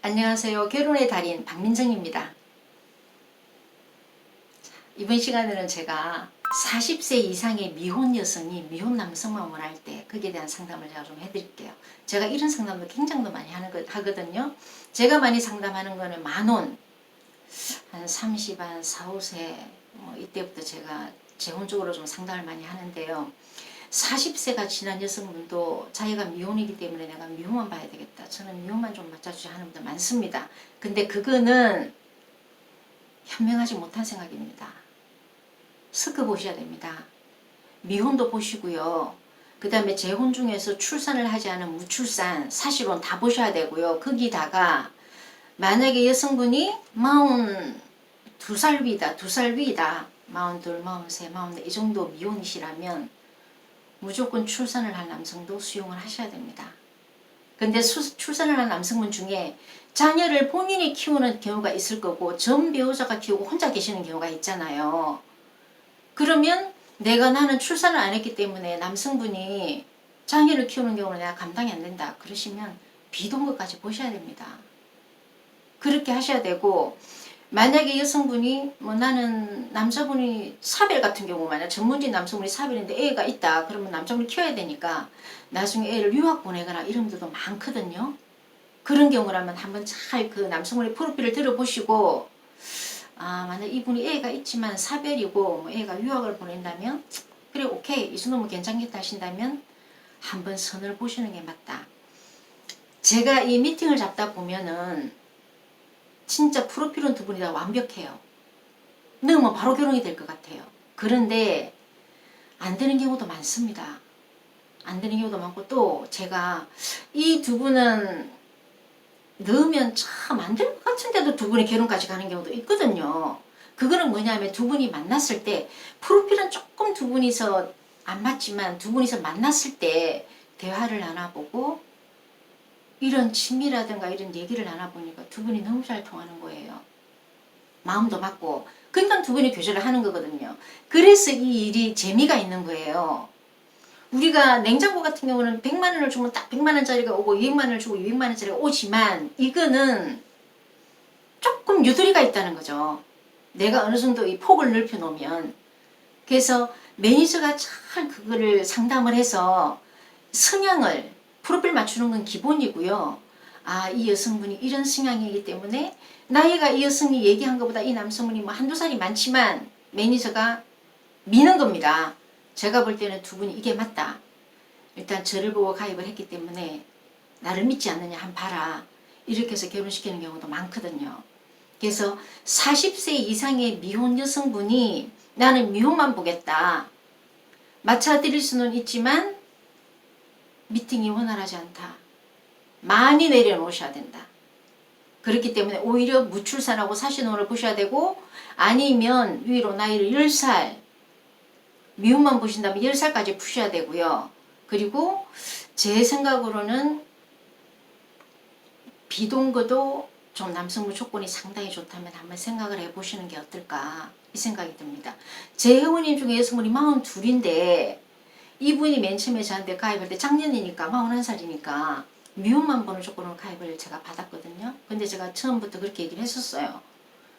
안녕하세요. 결혼의 달인 박민정입니다. 자, 이번 시간에는 제가 40세 이상의 미혼 여성이 미혼 남성만 원할 때 거기에 대한 상담을 제가 좀 해드릴게요. 제가 이런 상담도 굉장히 많이 하는 거, 하거든요. 제가 많이 상담하는 거는 만원, 한 30, 한 4, 5세 뭐 이때부터 제가 재혼적으로 좀 상담을 많이 하는데요. 40세가 지난 여성분도 자기가 미혼이기 때문에 내가 미혼만 봐야 되겠다. 저는 미혼만 좀 맞춰주지 하는 분들 많습니다. 근데 그거는 현명하지 못한 생각입니다. 섞어 보셔야 됩니다. 미혼도 보시고요. 그 다음에 재혼 중에서 출산을 하지 않은 무출산 사실혼 다 보셔야 되고요. 거기다가 만약에 여성분이 마흔 두 살 위다, 두 살 위다, 마흔 둘, 마흔 세, 마흔 네 이 정도 미혼이시라면 무조건 출산을 한 남성도 수용을 하셔야 됩니다. 근데 수, 출산을 한 남성분 중에 자녀를 본인이 키우는 경우가 있을 거고 전 배우자가 키우고 혼자 계시는 경우가 있잖아요. 그러면 내가 나는 출산을 안 했기 때문에 남성분이 자녀를 키우는 경우는 내가 감당이 안 된다. 그러시면 비동거까지 보셔야 됩니다. 그렇게 하셔야 되고 만약에 여성분이 뭐 나는 남자분이 사별 같은 경우 만약 전문직 남성분이 사별인데 애가 있다 그러면 남자분이 키워야 되니까 나중에 애를 유학 보내거나 이런 분들도 많거든요. 그런 경우라면 한번 잘 그 남성분의 프로필을 들어보시고 아 만약 이분이 애가 있지만 사별이고 뭐 애가 유학을 보낸다면 그래 오케이 이 정도면 괜찮겠다 하신다면 한번 선을 보시는 게 맞다. 제가 이 미팅을 잡다 보면은 진짜 프로필은 두 분이 다 완벽해요. 넣으면 바로 결혼이 될 것 같아요. 그런데 안 되는 경우도 많습니다. 안 되는 경우도 많고 또 제가 이 두 분은 넣으면 참 안 될 것 같은데도 두 분이 결혼까지 가는 경우도 있거든요. 그거는 뭐냐면 두 분이 만났을 때 프로필은 조금 두 분이서 안 맞지만 두 분이서 만났을 때 대화를 나눠보고 이런 친미라든가 이런 얘기를 나눠보니까 두 분이 너무 잘 통하는 거예요. 마음도 맞고. 그러니까 두 분이 교제를 하는 거거든요. 그래서 이 일이 재미가 있는 거예요. 우리가 냉장고 같은 경우는 100만 원을 주면 딱 100만 원짜리가 오고 200만 원을 주고 200만 원짜리가 오지만 이거는 조금 유도리가 있다는 거죠. 내가 어느 정도 이 폭을 넓혀 놓으면 그래서 매니저가 잘 그거를 상담을 해서 성향을 프로필 맞추는 건 기본이고요. 아, 이 여성분이 이런 성향이기 때문에 나이가 이 여성이 얘기한 것보다 이 남성분이 뭐 한두 살이 많지만 매니저가 미는 겁니다. 제가 볼 때는 두 분이 이게 맞다. 일단 저를 보고 가입을 했기 때문에 나를 믿지 않느냐 한 봐라. 이렇게 해서 결혼시키는 경우도 많거든요. 그래서 40세 이상의 미혼 여성분이 나는 미혼만 보겠다. 맞춰드릴 수는 있지만 미팅이 원활하지 않다. 많이 내려놓으셔야 된다. 그렇기 때문에 오히려 무출산하고 사신혼을 보셔야 되고 아니면 위로 나이를 10살 미혼만 보신다면 10살까지 푸셔야 되고요. 그리고 제 생각으로는 비동거도 좀 남성부 조건이 상당히 좋다면 한번 생각을 해보시는 게 어떨까 이 생각이 듭니다. 제 회원님 중에 여성분이 42인데 이분이 맨 처음에 저한테 가입할 때 작년이니까 41살이니까 미혼만 보는 조건으로 가입을 제가 받았거든요. 근데 제가 처음부터 그렇게 얘기를 했었어요.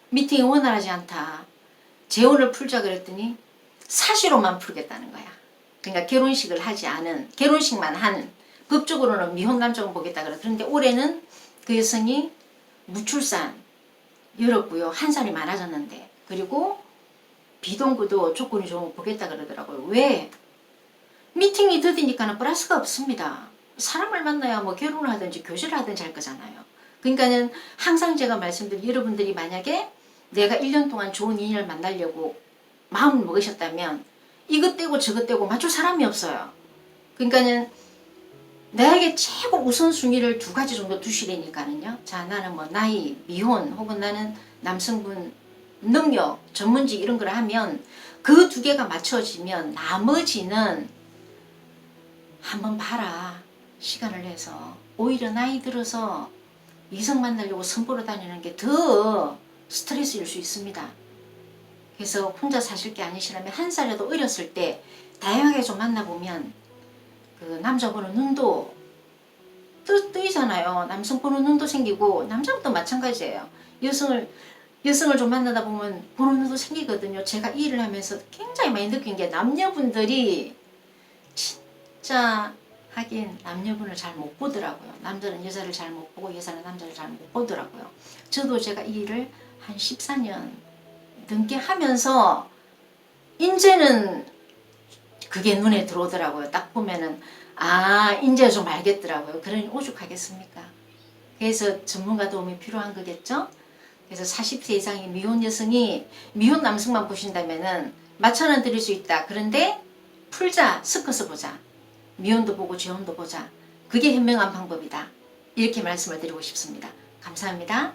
미팅이 원활하지 않다. 재혼을 풀자 그랬더니 사실로만 풀겠다는 거야. 그러니까 결혼식을 하지 않은 결혼식만 한 법적으로는 미혼 남쪽은 보겠다. 그런데 올해는 그 여성이 무출산 열었고요. 한 살이 많아졌는데 그리고 비동구도 조건이 좋으면 보겠다 그러더라고요. 왜? 미팅이 더디니까는 플러스가 없습니다. 사람을 만나야 뭐 결혼을 하든지 교제를 하든지 할 거잖아요. 그러니까는 항상 제가 말씀드린 여러분들이 만약에 내가 1년 동안 좋은 인연을 만나려고 마음을 먹으셨다면 이것 떼고 저것 떼고 맞출 사람이 없어요. 그러니까는 나에게 최고 우선순위를 두 가지 정도 두시라니까는요. 자, 나는 뭐 나이, 미혼 혹은 나는 남성분 능력, 전문직 이런 걸 하면 그 두 개가 맞춰지면 나머지는 한번 봐라. 시간을 내서 오히려 나이 들어서 이성 만나려고 선보러 다니는 게 더 스트레스일 수 있습니다. 그래서 혼자 사실 게 아니시라면 한 살이라도 어렸을 때 다양하게 좀 만나보면 그 남자 보는 눈도 뜨, 뜨이잖아요. 남성 보는 눈도 생기고 남자도 마찬가지예요. 여성을 여성을 좀 만나다 보면 보는 눈도 생기거든요. 제가 이 일을 하면서 굉장히 많이 느낀 게 남녀분들이 진짜 하긴 남녀분을 잘 못 보더라고요. 남자는 여자를 잘 못 보고 여자는 남자를 잘 못 보더라고요. 저도 제가 이 일을 한 14년 넘게 하면서 이제는 그게 눈에 들어오더라고요. 딱 보면은 아 이제 좀 알겠더라고요. 그러니 오죽하겠습니까? 그래서 전문가 도움이 필요한 거겠죠? 그래서 40세 이상의 미혼 여성이 미혼 남성만 보신다면은 마찬은 드릴 수 있다. 그런데 풀자, 섞어서 보자. 미혼도 보고 재혼도 보자. 그게 현명한 방법이다. 이렇게 말씀을 드리고 싶습니다. 감사합니다.